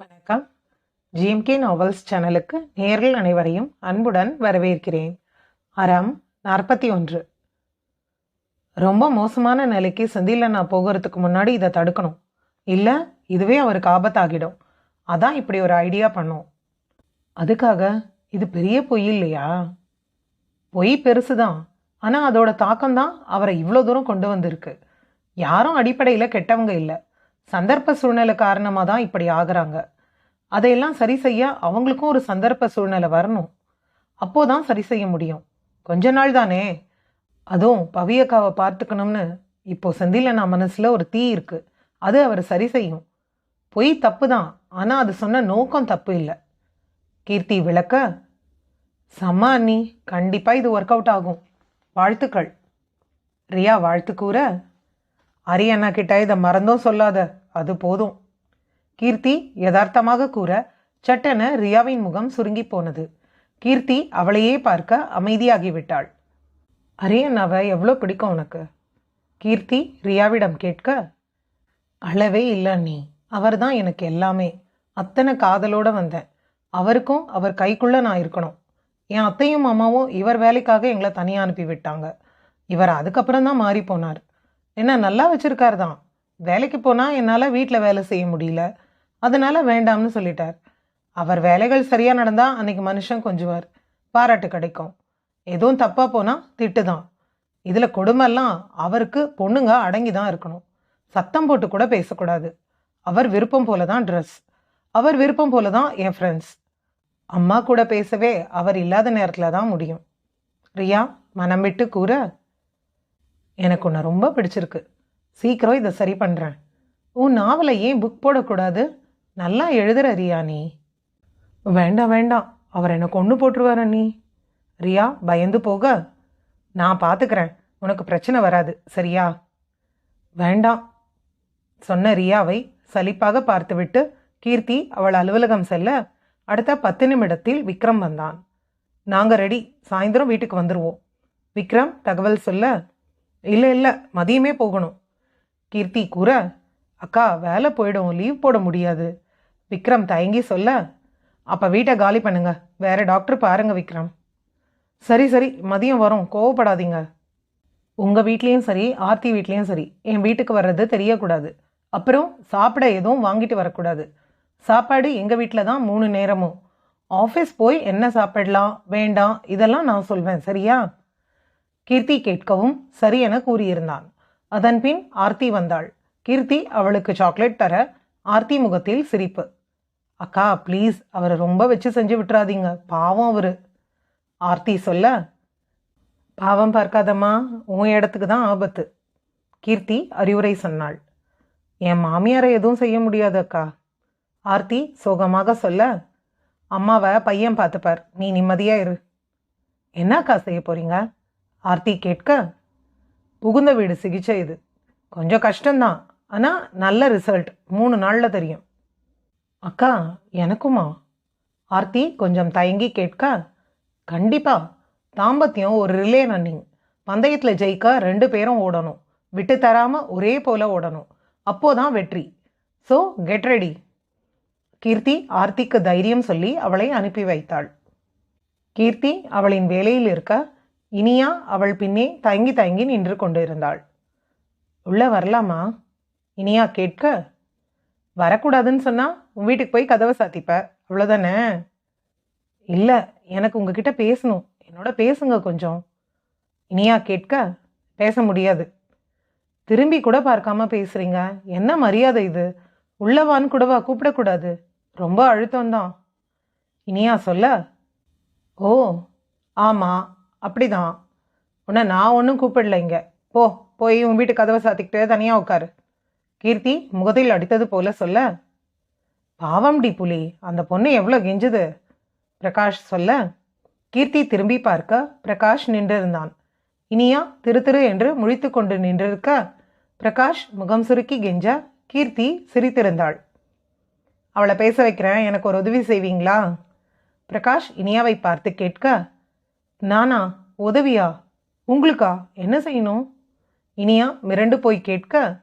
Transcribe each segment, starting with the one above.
வணக்கம். GMK novels சேனலுக்கு நேரில் அனைவரையும் அன்புடன் வரவேற்கிறேன். அறம் நாற்பத்தி ஒன்று. ரொம்ப மோசமான நிலைக்கு செந்தில நான் போகிறதுக்கு முன்னாடி இதை தடுக்கணும். இல்லை இதுவே அவருக்கு ஆபத்தாகிடும். அதான் இப்படி ஒரு ஐடியா பண்ணோம். அதுக்காக இது பெரிய பொய் இல்லையா? பொய் பெருசு தான் ஆனால் அதோட தாக்கம் தான் அவரை இவ்வளோ தூரம் கொண்டு வந்திருக்கு. யாரும் அடிப்படையில் கெட்டவங்க இல்லை. சந்தர்ப்ப சூழ்நிலை காரணமாக தான் இப்படி ஆகுறாங்க. அதையெல்லாம் சரி செய்ய அவங்களுக்கும் ஒரு சந்தர்ப்ப சூழ்நிலை வரணும். அப்போதான் சரி செய்ய முடியும். கொஞ்ச நாள் தானே. அதுவும் பவியக்காவை பார்த்துக்கணும்னு இப்போ செந்தில நான் மனசில் ஒரு தீ இருக்கு. அது அவர் சரி செய்யும். பொய் தப்பு தான். ஆனால் அது சொன்ன நோக்கம் தப்பு இல்லை. கீர்த்தி விளக்க செம்ம அண்ணி கண்டிப்பாக இது ஒர்க் அவுட் ஆகும். வாழ்த்துக்கள். ரியா வாழ்த்து கூற அரியண்ணா கிட்ட இதை மறந்தும் சொல்லாத. அது போதும். கீர்த்தி யதார்த்தமாக கூற சட்டென ரியாவின் முகம் சுருங்கி போனது. கீர்த்தி அவளையே பார்க்க அமைதியாகிவிட்டாள். அரியண்ணாவை எவ்வளோ பிடிக்கும் உனக்கு? கீர்த்தி ரியாவிடம் கேட்க அளவே இல்லை நீ. அவர் தான் எனக்கு எல்லாமே. அத்தனை காதலோடு வந்தேன். அவருக்கும் அவர் கைக்குள்ளே நான் இருக்கணும். என் அத்தையும் மாமாவும் இவர் வேலைக்காக எங்களை தனியாக அனுப்பி விட்டாங்க இவர் அதுக்கப்புறம் தான் மாறி போனார். என்ன நல்லா வச்சுருக்காரு தான் வேலைக்கு போனால் என்னால் வீட்டில் வேலை செய்ய முடியல. அதனால் வேண்டாம்னு சொல்லிட்டார். அவர் வேலைகள் சரியாக நடந்தால் அன்னைக்கு மனுஷன் கொஞ்சுவார். பாராட்டு கிடைக்கும். எதுவும் தப்பாக போனால் திட்டு தான் இதில் கொடுமெல்லாம் அவருக்கு பொண்ணுங்க அடங்கி தான் இருக்கணும். சத்தம் போட்டு கூட பேசக்கூடாது. அவர் விருப்பம் போல தான் ட்ரெஸ் அவர் விருப்பம் போல தான் என் ஃப்ரெண்ட்ஸ் அம்மா கூட பேசவே அவர் இல்லாத நேரத்தில் தான் முடியும். ரியா மனம் விட்டு கூற. எனக்கு உன்னை ரொம்ப பிடிச்சிருக்கு. சீக்கிரம் இதை சரி பண்ணுறேன் உன் நாவலை ஏன் புக் போடக்கூடாது? நல்லா எழுதுற ரியா நீ. வேண்டாம் வேண்டாம். அவர் என்னை கொண்டு போட்டுருவார நீ. ரியா பயந்து போக. நான் பார்த்துக்கிறேன் உனக்கு பிரச்சனை வராது. சரியா? வேண்டாம். சொன்ன ரியாவை சலிப்பாக பார்த்துவிட்டு கீர்த்தி அவள் அலுவலகம் செல்ல அடுத்த பத்து நிமிடத்தில் விக்ரம் வந்தான். நாங்கள் ரெடி சாயந்தரம் வீட்டுக்கு வந்துடுவோம் விக்ரம் தகவல் சொல்ல இல்லை இல்லை மதியமே போகணும். கீர்த்தி கூற அக்கா வேலை போயிடும் லீவ் போட முடியாது. விக்ரம் தயங்கி சொல்ல அப்போ வீட்டை காலி பண்ணுங்க. வேற டாக்டர் பாருங்க விக்ரம். சரி சரி மதியம் வரும். கோவப்படாதீங்க. உங்கள் வீட்லேயும் சரி ஆர்த்தி வீட்லேயும் சரி. என் வீட்டுக்கு வர்றது தெரியக்கூடாது. அப்புறம் சாப்பிட எதுவும் வாங்கிட்டு வரக்கூடாது. சாப்பாடு எங்கள் வீட்டில் தான் மூணு நேரமும். ஆஃபீஸ் போய் என்ன சாப்பிடலாம் வேண்டாம் இதெல்லாம் நான் சொல்வேன். சரியா? கீர்த்தி கேட்கவும் சரி என கூறியிருந்தான். அதன்பின் ஆர்த்தி வந்தாள். கீர்த்தி அவளுக்கு சாக்லேட் தர ஆர்த்தி முகத்தில் சிரிப்பு. அக்கா ப்ளீஸ் அவரை ரொம்ப வச்சு செஞ்சு விட்டுறாதீங்க. பாவம் அவர். ஆர்த்தி சொல்ல பாவம் பார்க்காதம்மா உன் இடத்துக்கு தான் ஆபத்து. கீர்த்தி அறிவுரை சொன்னாள். என் மாமியாரை எதுவும் செய்ய முடியாது அக்கா. ஆர்த்தி சோகமாக சொல்ல அம்மாவை பையன் பார்த்துப்பார். நீ நிம்மதியாக இரு. என்னக்கா செய்ய போகிறீங்க ஆர்த்தி கேட்க புகுந்த வீடு சிகிச்சை இது. கொஞ்சம் கஷ்டம்தான். ஆனால் நல்ல ரிசல்ட் மூணு நாளில் தெரியும். அக்கா எனக்குமா? ஆர்த்தி கொஞ்சம் தயங்கி கேட்க கண்டிப்பாக தாம்பத்தியம் ஒரு ரிலே ரன்னிங் பந்தயத்தில் ஜெயிக்க ரெண்டு பேரும் ஓடணும். விட்டு தராமல் ஒரே போல் ஓடணும். அப்போதான் வெற்றி. ஸோ கெட் ரெடி கீர்த்தி ஆர்த்திக்கு தைரியம் சொல்லி அவளை அனுப்பி வைத்தாள். கீர்த்தி அவளின் வேலையில் இருக்க இனியா அவள் பின்னே தயங்கி தயங்கி நின்று கொண்டிருந்தாள். உள்ள வரலாமா? இனியா கேட்க? வரக்கூடாதுன்னு சொன்னா உன் வீட்டுக்கு போய் கதவை சாத்திப்ப. அவ்வளோதானே இல்லை எனக்கு உங்ககிட்ட பேசணும். என்னோட பேசுங்க கொஞ்சம். இனியா கேட்க? பேச முடியாது. திரும்பி கூட பார்க்காம பேசுறீங்க? என்ன மரியாதை இது? உள்ளவான்னு கூடவா கூப்பிடக்கூடாது? ரொம்ப அழுத்தம்தான். இனியா சொல்ல? ஓ ஆமாம் அப்படிதான். உன்னை நான் ஒன்றும் கூப்பிடல இங்கே. போ போய் உன் வீட்டு கதவை சாத்திக்கிட்டு தனியாக உட்காரு. கீர்த்தி முகத்தில் அடித்தது போல சொல்ல பாவம் டி புலி அந்த பொண்ணு எவ்வளோ கெஞ்சுது? பிரகாஷ் சொல்ல கீர்த்தி திரும்பி பார்க்க பிரகாஷ் நின்றிருந்தான். இனியா திரு திரு என்று முழித்து கொண்டு நின்றிருக்க பிரகாஷ் முகம் சுருக்கி கெஞ்ச கீர்த்தி சிரித்திருந்தாள். அவளை பேச வைக்கிறேன். எனக்கு ஒரு உதவி செய்வீங்களா? பிரகாஷ் இனியாவை பார்த்து கேட்க நானா உதவியா? உங்களுக்கா? என்ன செய்யணும்? இனியா மிரண்டு போய் கேட்க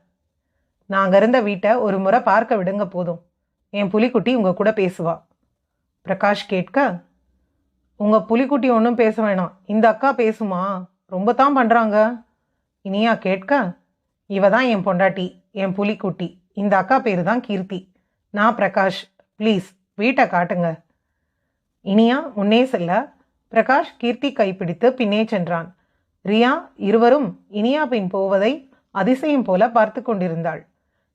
நாங்கள் இருந்த வீட்டை ஒரு முறை பார்க்க விடுங்க போதும். என் புலிக்குட்டி உங்க கூட பேசுவா. பிரகாஷ் கேட்க உங்க புலிக்குட்டி ஒன்றும் பேச வேணாம். இந்த அக்கா பேசுமா? ரொம்ப தான் பண்ணுறாங்க இனியா கேட்க இவ தான் என் பொண்டாட்டி என் புலிக்குட்டி. இந்த அக்கா பேர் தான் கீர்த்தி. நான் பிரகாஷ். ப்ளீஸ் வீட்டை காட்டுங்க. இனியா முன்னே செல்ல பிரகாஷ் கீர்த்தி கைப்பிடித்து பின்னே சென்றான். ரியா இருவரும் இனியா பின் போவதை அதிசயம் போல பார்த்து கொண்டிருந்தாள்.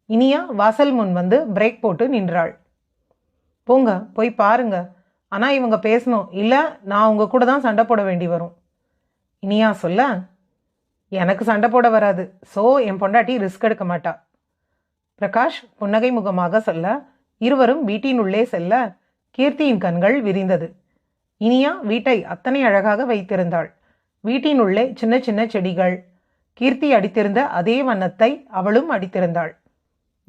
இனியா வாசல் முன் வந்து பிரேக் போட்டு நின்றாள். போங்க போய் பாருங்க. ஆனால் இவங்க பேசணும். இல்லை நான் உங்க கூட தான் சண்டை போட வேண்டி வரும். இனியா சொல்ல எனக்கு சண்டை போட வராது. சோ என் பொண்டாட்டி ரிஸ்க் எடுக்க மாட்டா. பிரகாஷ் புன்னகை முகமாக சொல்ல இருவரும் வீட்டினுள்ளே செல்ல கீர்த்தியின் கண்கள் விரிந்தது. இனியா வீட்டை அத்தனை அழகாக வைத்திருந்தாள். வீட்டினுள்ளே சின்ன சின்ன செடிகள். கீர்த்தி அடித்திருந்த அதே வண்ணத்தை அவளும் அடித்திருந்தாள்.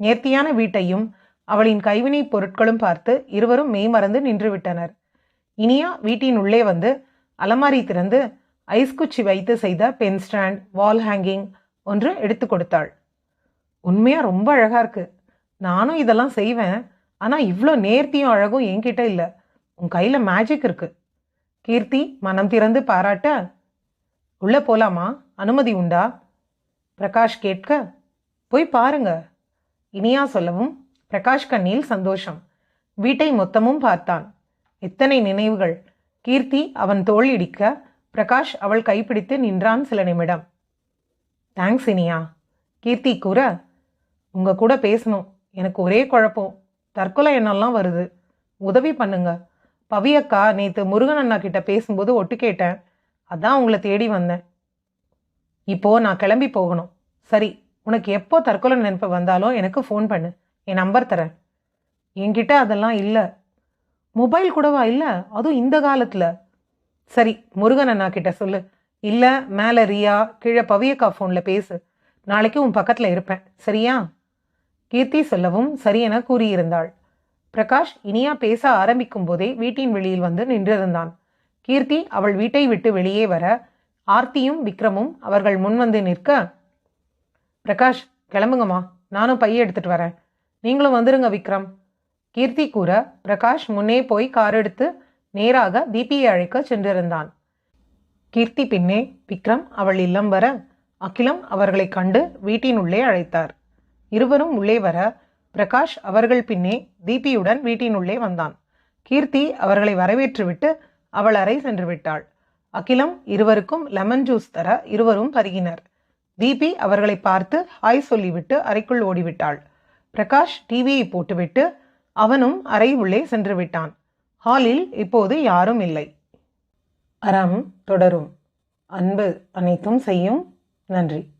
நேர்த்தியான வீட்டையும் அவளின் கைவினைப் பொருட்களும் பார்த்து இருவரும் மெய்மறந்து நின்றுவிட்டனர். இனியா வீட்டின் உள்ளே வந்து அலமாரி திறந்து ஐஸ் குச்சி வைத்து செய்த பென் ஸ்டாண்ட் வால் ஹேங்கிங் ஒன்று எடுத்து கொடுத்தாள். உண்மையாக ரொம்ப அழகாக இருக்கு. நானும் இதெல்லாம் செய்வேன். ஆனால் இவ்வளோ நேர்த்தியும் அழகும் என்கிட்ட இல்லை. உன் கையில் மேஜிக் இருக்குது கீர்த்தி மனம் திறந்து பாராட்ட உள்ள போலாமா? அனுமதி உண்டா? பிரகாஷ் கேட்க போய் பாருங்க. இனியா சொல்லவும் பிரகாஷ் கண்ணில் சந்தோஷம். வீட்டை மொத்தமும் பார்த்தான். எத்தனை நினைவுகள். கீர்த்தி அவன் தோல் இடிக்க பிரகாஷ் அவள் கைப்பிடித்து நின்றான் சில நிமிடம். தேங்க்ஸ் இனியா. கீர்த்தி கூற உங்க கூட பேசணும். எனக்கு ஒரே குழப்பம். தற்கொலை எண்ணெல்லாம் வருது. உதவி பண்ணுங்க. பவியக்கா நேத்து முருகன் அண்ணா கிட்ட பேசும்போது ஒட்டு கேட்டேன். அதான் உங்களை தேடி வந்தேன். இப்போ நான் கிளம்பி போகணும். சரி உனக்கு எப்போ தற்கொலை நினைப்பு வந்தாலும் எனக்கு ஃபோன் பண்ணு. என் நம்பர் தரேன். என்கிட்ட அதெல்லாம் இல்லை. மொபைல் கூடவா இல்லை? அதுவும் இந்த காலத்தில். சரி முருகன் அண்ணா கிட்ட சொல்லு. இல்லை மேலே ரியா கீழே பவியக்கா ஃபோனில் பேசு. நாளைக்கு உன் பக்கத்தில் இருப்பேன். சரியா? கீர்த்தி சொல்லவும் சரி என கூறியிருந்தாள். பிரகாஷ் இனியா பேச ஆரம்பிக்கும் போதே வீட்டின் வெளியில் வந்து நின்றிருந்தான். கீர்த்தி அவள் வீட்டை விட்டு வெளியே வர ஆர்த்தியும் விக்ரமும் அவர்கள் முன் வந்து நிற்க பிரகாஷ் கிளம்புங்கம்மா. நானும் பைய எடுத்துட்டு வரேன். நீங்களும் வந்துருங்க விக்ரம். கீர்த்தி கூற பிரகாஷ் முன்னே போய் கார் எடுத்து நேராக தீபியை அழைக்க சென்றிருந்தான். கீர்த்தி பின்னே விக்ரம் அவள் இல்லம் வர அகிலம் அவர்களை கண்டு வீட்டின் உள்ளே அழைத்தார். இருவரும் உள்ளே வர பிரகாஷ் அவர்கள் பின்னே தீபியுடன் வீட்டினுள்ளே வந்தான். கீர்த்தி அவர்களை வரவேற்றுவிட்டு அவள் அறை சென்று விட்டாள். அகிலம் இருவருக்கும் லெமன் ஜூஸ் தர இருவரும் பருகினர். தீபி அவர்களை பார்த்து ஹாய் சொல்லிவிட்டு அறைக்குள் ஓடிவிட்டாள். பிரகாஷ் டிவியை போட்டுவிட்டு அவனும் அறை உள்ளே சென்று விட்டான். ஹாலில் இப்போது யாரும் இல்லை. அறம் தொடரும். அன்பு அனைத்தும் செய்யும். நன்றி.